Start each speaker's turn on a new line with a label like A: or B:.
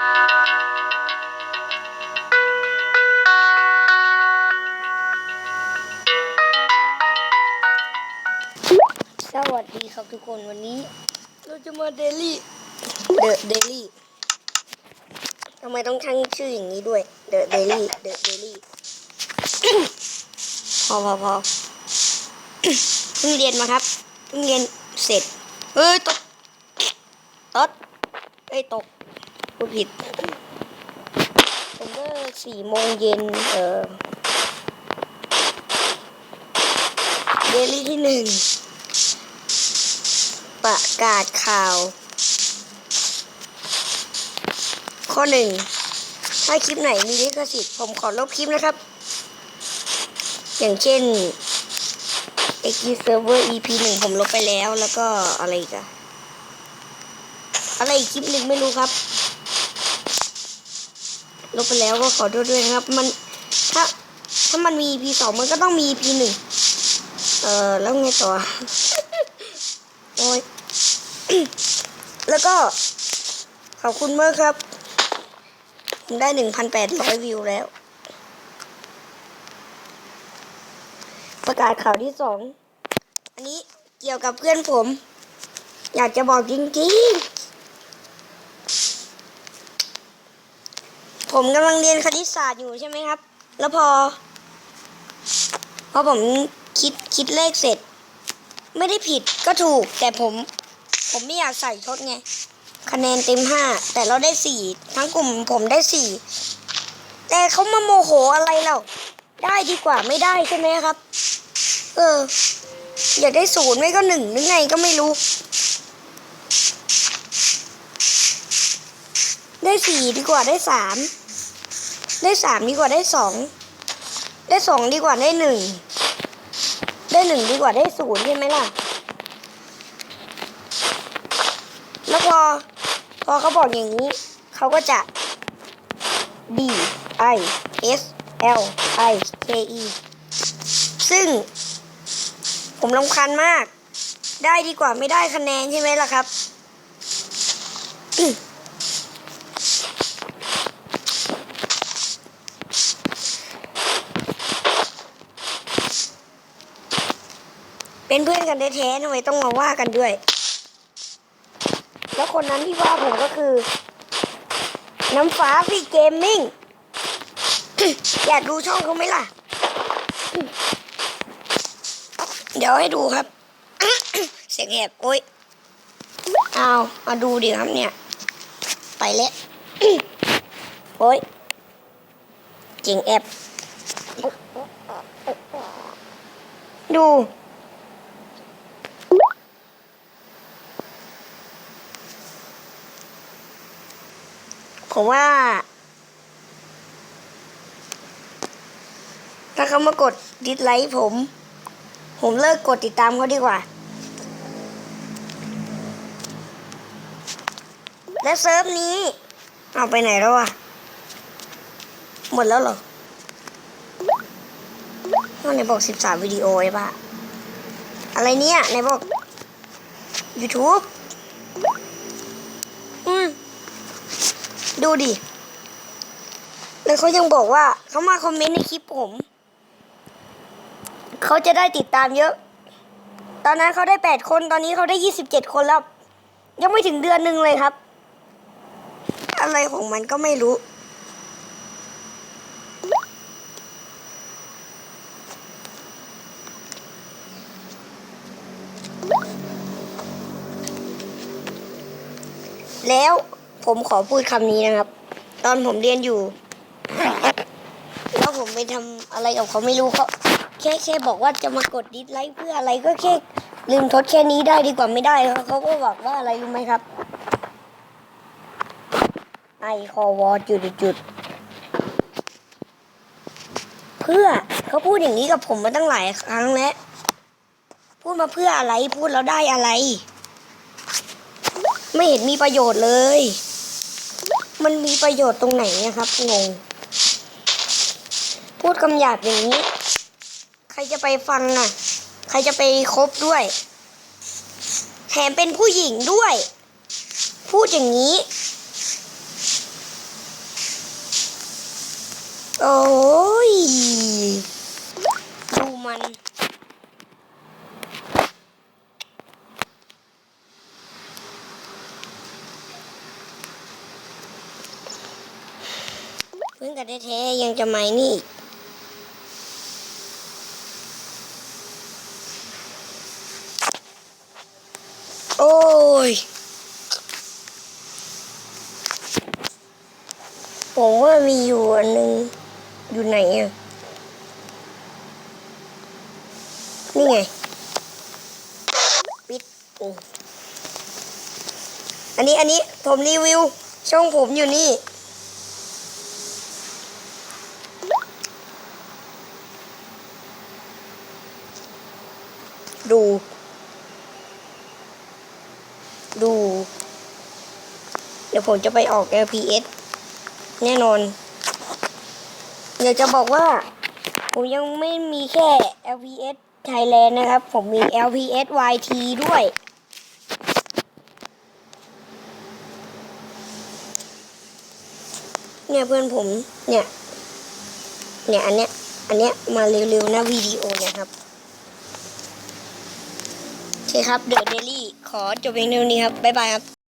A: สวัสดีครับทุกคนวันนี้ เราจะมาเดลี่เดอะเดลี่ทำไมต้องตั้งชื่ออย่างนี้ด้วยเดอะเดลี่เดอะเดลี่พอพอพอเพิ่งเรียนมาครับเพิ่งเรียนเสร็จเฮ้ยตกตดเอ้ยตก พูดผิด ผมก็สี่โมงเย็นเออเดลี่ที่หนึ่ง ประกาศข่าว ข้อหนึ่ง ถ้าคลิปไหนมีลิขสิทธิ์ผมขอลบคลิปนะครับ อย่างเช่น x server ep หนึ่งผมลบไปแล้วแล้วก็อะไรกอะอะไรอีกคลิปหนึ่งไม่รู้ครับ ลบไปแล้วก็ขอโทษด้วยนะครับ มันถ้าถ้ามันมี ep สองมันก็ต้องมี ep หนึ่งเออแล้วไงต่อโอ้ยแล้วก็ ขอบคุณมากครับ ผมได้หนึ่งพันแปดร้อยวิวแล้ว ประกาศข่าวที่สอง อันนี้เกี่ยวกับเพื่อนผม อยากจะบอกจริงๆ ผมกำลังเรียนคณิตศาสตร์อยู่ใช่ไหมครับ แล้วพอ พอผมคิดคิดเลขเสร็จ ไม่ได้ผิดก็ถูก แต่ผม ผมไม่อยากใส่ทดไง คะแนนเต็มห้าแต่เราได้สี่ทั้งกลุ่มผมได้สี่แต่เขามาโมโหอะไรเราได้ดีกว่าไม่ได้ใช่ไหมครับ เออ อยากได้ศูนย์ไม่ก็หนึ่งหรือไงก็ไม่รู้ ได้สี่ดีกว่าได้สามได้สามดีกว่าได้สองได้สองดีกว่าได้หนึ่งได้หนึ่งดีกว่าได้ศูนย์ใช่ไหมล่ะ แล้วพอพอเขาบอกอย่างนี้ เขาก็จะ D I S L I K E ซึ่ง ผมรำคาญมาก ได้ดีกว่าไม่ได้คะแนนใช่ไหมล่ะครับ เป็นเพื่อนกันแท้ๆทำไมต้องมาว่ากันด้วย แล้วคนนั้นที่ว่าผมก็คือ น้ำฟ้าพี่เกมมิ่ง อยากดูช่องเขาไหมล่ะ เดี๋ยวให้ดูครับ เสียงแหบโอ๊ยเอามาดูดิครับเนี่ย ไปแล้วโอ๊ยจริงแอบดู ผมว่า ถ้าเขามากดดิสไลค์ผม ผมเลิกกดติดตามเขาดีกว่า และเซิร์ฟนี้ เอาไปไหนแล้วอะหมดแล้วเหรอว่าไหนบอกสิบสามวิดีโอไอ้ปะอะไรเนี่ยไหนบอก YouTube อืม ดูดิ แล้วเขายังบอกว่าเขามาคอมเมนต์ในคลิปผม เขาจะได้ติดตามเยอะ ตอนนั้นเขาได้แปดคน ตอนนี้เขาได้ยี่สิบเจ็ดคนแล้ว ยังไม่ถึงเดือนหนึ่งเลยครับ อะไรของมันก็ไม่รู้ แล้ว ผมขอพูดคำนี้นะครับ ตอนผมเรียนอยู่ แล้วผมไปทำอะไรกับเขาไม่รู้เขาแค่แค่บอกว่าจะมากดดิสไลค์เพื่ออะไรก็แค่ลืมทดแค่นี้ได้ดีกว่าไม่ได้เขาเขาก็บอกว่าอะไรรู้ไหมครับ ไอคอวอจุดจุดเพื่อเขาพูดอย่างนี้กับผมมาตั้งหลายครั้งแล้วพูดมาเพื่ออะไรพูดแล้วได้อะไร ไม่เห็นมีประโยชน์เลย มันมีประโยชน์ตรงไหนนะครับงง พูดคำหยาบอย่างนี้ ใครจะไปฟังน่ะ ใครจะไปคบด้วย แถมเป็นผู้หญิงด้วย พูดอย่างนี้ โอ้ เพิ่งกันแท้ๆยังจะไม่นี่โอ้ย ผมว่ามีอยู่อันหนึง อยู่ไหนอะ นี่ไง ปิด อันนี้อันนี้ผมรีวิว ช่องผมอยู่นี่ ดู ดู เดี๋ยวผมจะไปออก LPS แน่นอน เดี๋ยวจะบอกว่า ผมยังไม่มีแค่ LPS Thailand นะครับ ผมมี LPS YT ด้วย เนี่ยเพื่อนผมเนี่ย เนี่ย อันเนี้ย อันเนี้ยมาเร็วๆนะวิดีโอเนี่ยครับ โอเคครับ เดอะเดลี่ ขอจบเพียงเท่านี้ครับ บ๊ายบายครับ